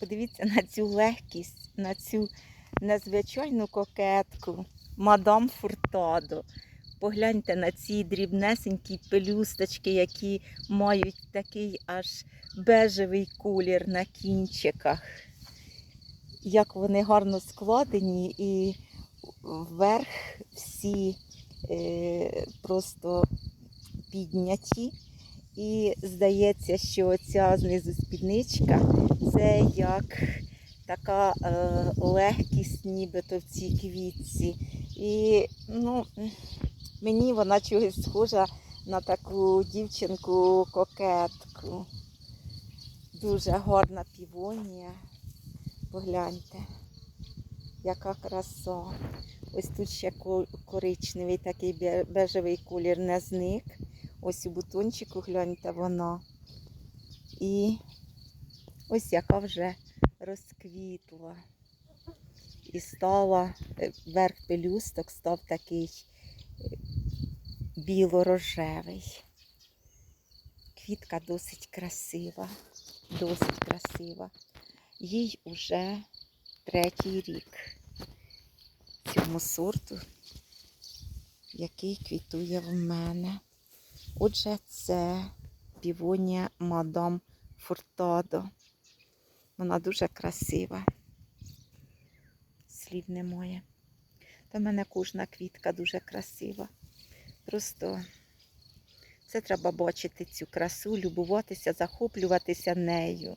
Подивіться на цю легкість, на цю незвичайну кокетку, мадам Фуртадо. Погляньте на ці дрібнесенькі пелюсточки, які мають такий аж бежевий колір на кінчиках. Як вони гарно складені і вверх всі е, просто підняті. І здається, що ця знизу спідничка це як така е, легкість, нібито в цій квітці. І ну, мені вона чогось схожа на таку дівчинку-кокетку. Дуже гарна півонія. Погляньте, яка краса. Ось тут ще коричневий такий бежевий колір не зник. Ось у бутончику гляньте вона. І ось яка вже розквітла. І стала, е, верх пелюсток став такий е, біло-рожевий. Квітка досить красива, досить красива. Їй уже третій рік цьому сорту, який квітує в мене. Отже, це півонія мадам Фуртадо. Вона дуже красива. Слів немає. Та в мене кожна квітка дуже красива. Просто це треба бачити цю красу, любуватися, захоплюватися нею.